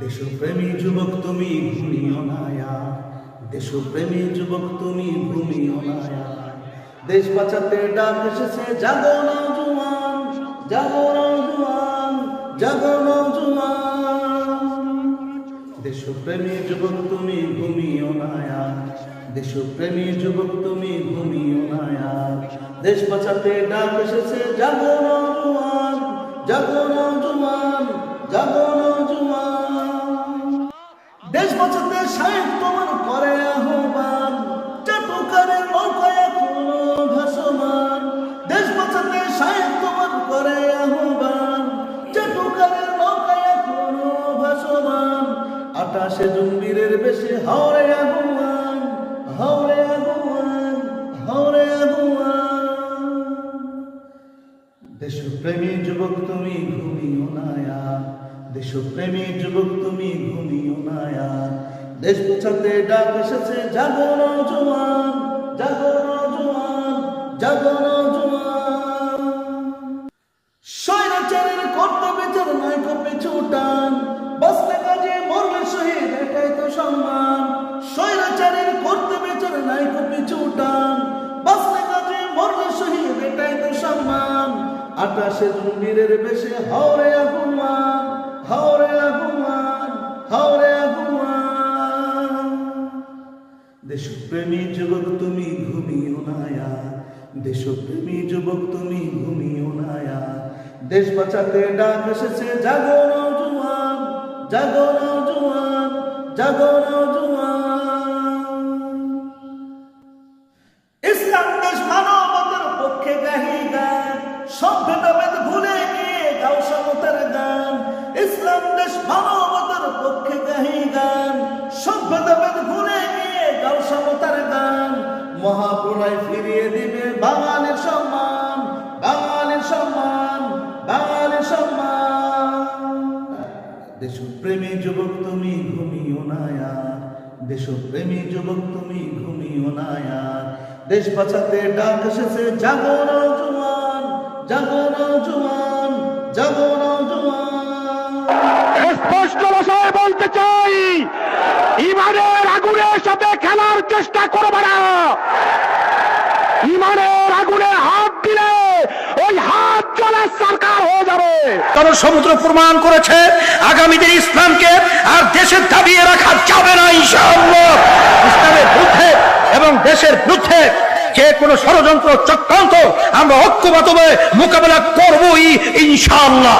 দেশপ্রেমী যুবক তুমি ঘুমিও নায়া দেশপ্রেমী যুবক তুমি ঘুমিও নায়া দেশ বাঁচাতে ডাক এসেছে, জাগো নওজোয়ান জাগো নওজোয়ান জাগো নওজোয়ান দেশপ্রেমী যুবক তুমি ঘুমিও নায়া দেশপ্রেমী যুবক তুমি ঘুমিও নায়া দেশ বাঁচাতে ডাক এসেছে, জাগো নওজোয়ান জাগো নওজোয়ান জাগো বাঁচাতে সাহেব তোমার করে আহ্বান। চাটুকারের নৌকায় এখনও ভাসমান। দেশ বাঁচাতে সাহেব তোমার করে আহ্বান। চাটুকারের নৌকায় এখনও ভাসমান। আটাশে জুম্বিরের বেশে হাওড়ে আগুয়ান হাওড়ে আগুয়ান হাওড়ে আগুয়ান দেশপ্রেমী যুবক, তুমি ঘুমিও নায়া দেশপ্রেমী যুবক, তুমি ঘুমিও নায়া দেশ পোছাতে ডাক এসেছে, জাগো নওজোয়ান জাগো নওজোয়ান জাগো নওজোয়ান স্বৈরাচারের কর্তব্যের নয় কপে ছুটান বাসলে কাজে, মরলে শহীদ, এটাই তো সম্মান। স্বৈরাচারের কর্তব্যের নয় কপে ছুটান বাসলে কাজে, মরলে শহীদ, এটাই তো সম্মান। আকাশে জুম্বিরের বেশে হাওরে আগুমান দেশপ্রেমী যুবক তুমি ঘুমিও নায়া দেশপ্রেমী যুবক তুমি ঘুমিও নায়া দেশ বাঁচাতে ডাক এসেছে, জাগো নওজোয়ান জাগো নওজোয়ান জাগো নওজোয়ান ইসলাম দেশ মানবতার পক্ষে গাহি গান সভ্যতাবেদ ভুলে গিয়ে গাও সমতার গান। ইসলাম দেশ মানবতার পক্ষে গাহি গান সভ্যতাবেদ ভুলে মহাপুরায় ফিরিয়ে দিবে বাঙালির সম্মান বাঙালির সম্মান বাঙালির সম্মান। দেশপ্রেমী যুবক তুমি ঘুমিও নায়া দেশপ্রেমী যুবক তুমি ঘুমিও নায়া দেশ বাঁচাতে ডাক এসেছে, জাগো নওজোয়ান জাগো নওজোয়ান জাগো নওজোয়ান স্পষ্ট ভাষায় বলতে চাই, ইমানের আগুনের সাথে খেলার চেষ্টা করবে না কারণ সমুদ্র প্রমাণ করেছে, আগামী দিন ইসলামকে আর দেশের দাবিয়ে রাখা যাবে না, ইনশাআল্লাহ। ইসলামের বিরুদ্ধে এবং দেশের বিরুদ্ধে যে কোনো ষড়যন্ত্র চক্রান্ত আমরা ঐক্যবদ্ধভাবে মোকাবেলা করবই, ইনশাআল্লাহ।